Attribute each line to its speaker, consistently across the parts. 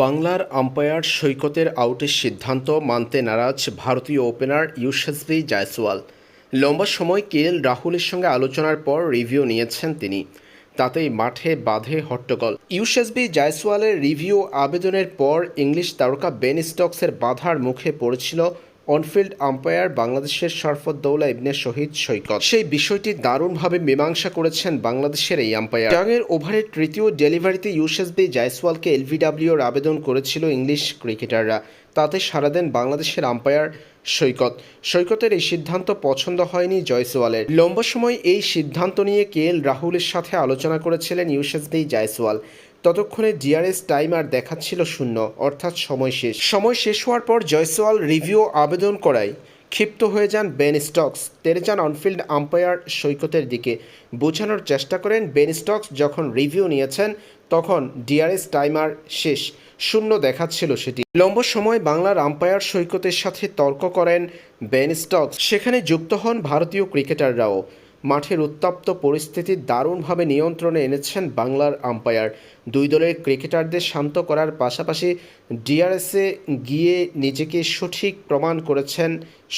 Speaker 1: বাংলার আম্পায়ার সৈকতের আউটের সিদ্ধান্ত মানতে নারাজ ভারতীয় ওপেনার ইউশাসবি জায়সওয়াল। লম্বা সময় কেএল রাহুলের সঙ্গে আলোচনার পর রিভিউ নিয়েছেন তিনি। তাতেই মাঠে বাঁধে হট্টগোল। ইউশাসবি জায়সওয়ালের রিভিউ আবেদনের পর ইংলিশ তারকা বেন স্টকসের বাধার মুখে পড়েছিল অনফিল্ড আম্পায়ার বাংলাদেশের শরফদ্দৌলা ইবনে শহীদ সৈকত। সেই বিষয়টি দারুণভাবে মীমাংসা করেছেন বাংলাদেশের এই আম্পায়ার। জাঙের ওভারের তৃতীয় ডেলিভারিতে ইউসেস ইউসেসবি জায়সওয়ালকে এলভিডাব্লিউর আবেদন করেছিল ইংলিশ ক্রিকেটাররা। তাতে সারা দেন বাংলাদেশের আম্পায়ার সৈকত। সৈকতের এই সিদ্ধান্ত পছন্দ হয়নি জয়সওয়ালের। লম্বা সময় এই সিদ্ধান্ত নিয়ে কে এল রাহুলের সাথে আলোচনা করেছিলেন ইউসেস ইউসেসবি জায়সওয়াল। ততক্ষণে ডিআরএস টাইমার দেখাচ্ছিল শূন্য, অর্থাৎ সময় শেষ। সময় শেষ হওয়ার পর জয়সওয়াল রিভিউ আবেদন করায়। ক্ষিপ্ত হয়ে যান বেন স্টকস। তেরে যান অনফিল্ড আম্পায়ার সৈকতের দিকে। বোঝানোর চেষ্টা করেন বেন স্টকস যখন রিভিউ নিয়েছেন, তখন ডিআরএস টাইমার শেষ। শূন্য দেখাচ্ছিল সেটি। লম্বা সময় বাংলার আম্পায়ার সৈকতের সাথে তর্ক করেন বেন স্টকস। সেখানে যুক্ত হন ভারতীয় ক্রিকেটাররাও। মাঠের উত্তপ্ত পরিস্থিতি দারুণভাবে নিয়ন্ত্রণে এনেছেন বাংলার আম্পায়ার। দুই দলের ক্রিকেটারদের শান্ত করার পাশাপাশি ডিআরএসে গিয়ে নিজেকে সঠিক প্রমাণ করেছেন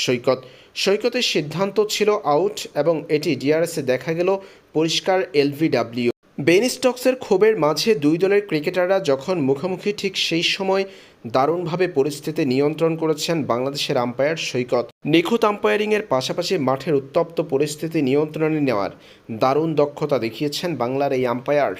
Speaker 1: সৈকত। সৈকতের সিদ্ধান্ত ছিল আউট এবং এটি ডিআরএসে দেখা গেল পরিষ্কার এলভিডাব্লিউ। বেন স্টকসের ক্ষোভের মাঝে দুই দলের ক্রিকেটাররা যখন মুখোমুখি ঠিক সেই সময় দারুণভাবে পরিস্থিতি নিয়ন্ত্রণ করেছেন বাংলাদেশের আম্পায়ার সৈকত। নিখুঁত আম্পায়ারিংয়ের পাশাপাশি মাঠের উত্তপ্ত পরিস্থিতি নিয়ন্ত্রণে নেওয়ার দারুণ দক্ষতা দেখিয়েছেন বাংলার এই আম্পায়ার।